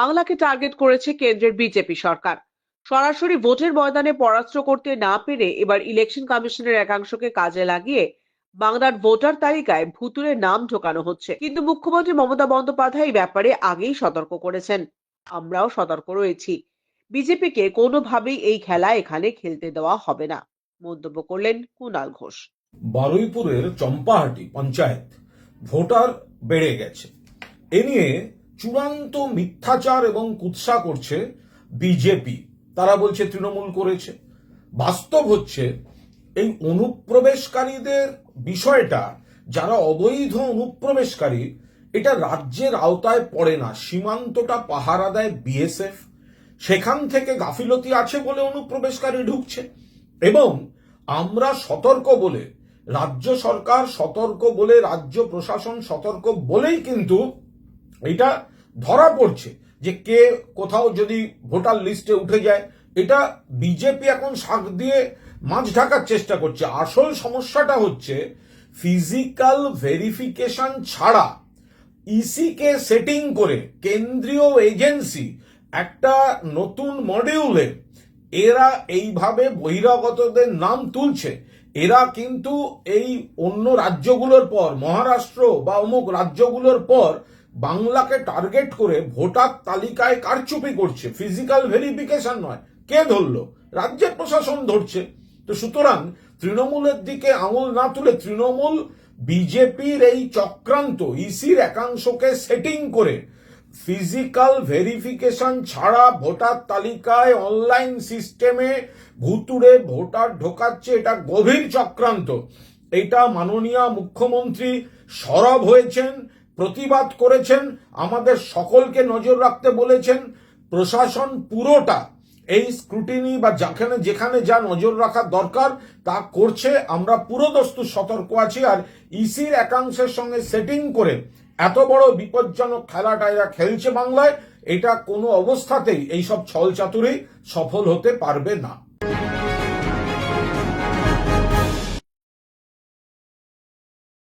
বাংলাকে টার্গেট করেছে কেন্দ্রের বিজেপি সরকার। সরাসরি ভোটের ময়দানে পরাস্ত করতে না পেরে এবার ইলেকশন কমিশনের একাংশকে কাজে লাগিয়ে বাংলার ভোটার তালিকায় ভুতুরে নাম ঢোকানো হচ্ছে। কিন্তু মুখ্যমন্ত্রী মমতা বন্দ্যোপাধ্যায় এই ব্যাপারে আগেই সতর্ক করেছেন। আমরাও সতর্ক রয়েছি। বিজেপিকে কোনোভাবেই এই খেলা এখানে খেলতে দেওয়া হবে না। মন্তব্য করলেন কুণাল ঘোষ। বারুইপুরের চম্পাহাটি পঞ্চায়েত ভোটার বেড়ে গেছে। এ নিয়ে চূড়ান্ত মিথ্যাচার এবং কুৎসা করছে বিজেপি। তারা বলছে তৃণমূল করেছে। বাস্তব হচ্ছে, এই অনুপ্রবেশকারীদের বিষয়টা, যারা অবৈধ অনুপ্রবেশকারী, এটা রাজ্যের আওতায় পড়ে না। সীমান্তটা পাহারা দেয় বিএসএফ। সেখান থেকে গাফিলতি আছে বলে অনুপ্রবেশকারী ঢুকছে। এবং আমরা সতর্ক বলে, রাজ্য সরকার সতর্ক বলে, রাজ্য প্রশাসন সতর্ক বলেই কিন্তু এটা ধরা পড়ছে যে কে কোথাও যদি ভোটার লিস্টে উঠে যায়, এটা বিজেপি এখন শাক দিয়ে মাছ ঢাকার চেষ্টা করছে। আসল সমস্যাটা হচ্ছে ফিজিক্যাল ভেরিফিকেশন ছাড়া ইসিকে সেটিং করে কেন্দ্রীয় এজেন্সি একটা নতুন মডিউলে এরা এইভাবে বহিরাগতদের নাম তুলছে। এরা কিন্তু এই অন্য রাজ্যগুলোর পর, মহারাষ্ট্র বা অমুক রাজ্যগুলোর পর বাংলাকে টার্গেট করে ভোটার তালিকায় কারচুপি করছে। ফিজিক্যাল ভেরিফিকেশন নয়। কে ধরলো? রাজ্যের প্রশাসন ধরছে। তো সুতরাং তৃণমূলের দিকে আঙুল না তুলে তৃণমূল বিজেপির এই চক্রান্ত, ইসির একাংশকে সেটিং করে ফিজিক্যাল ভেরিফিকেশন ছাড়া ভোটার তালিকায় অনলাইন সিস্টেমে ভুতুড়ে ভোটার ঢোকাচ্ছে, এটা গভীর চক্রান্ত। এটা মাননীয় মুখ্যমন্ত্রী সরব হয়েছেন। প্রতিবাদ করেছেন, আমাদের সকলকে নজর রাখতে বলেছেন, প্রশাসন পুরোটা এই স্ক্রুটিনি বা যেখানে যেখানে যা নজর রাখার দরকার তা করছে, আমরা পুরোদস্তু সতর্ক আছি আর ইসির একাংশের সঙ্গে সেটিং করে এত বড় বিপজ্জনক খেলাটা এরা খেলছে বাংলায়, এটা কোনো অবস্থাতেই এইসব ছল চাতুরি সফল হতে পারবে না।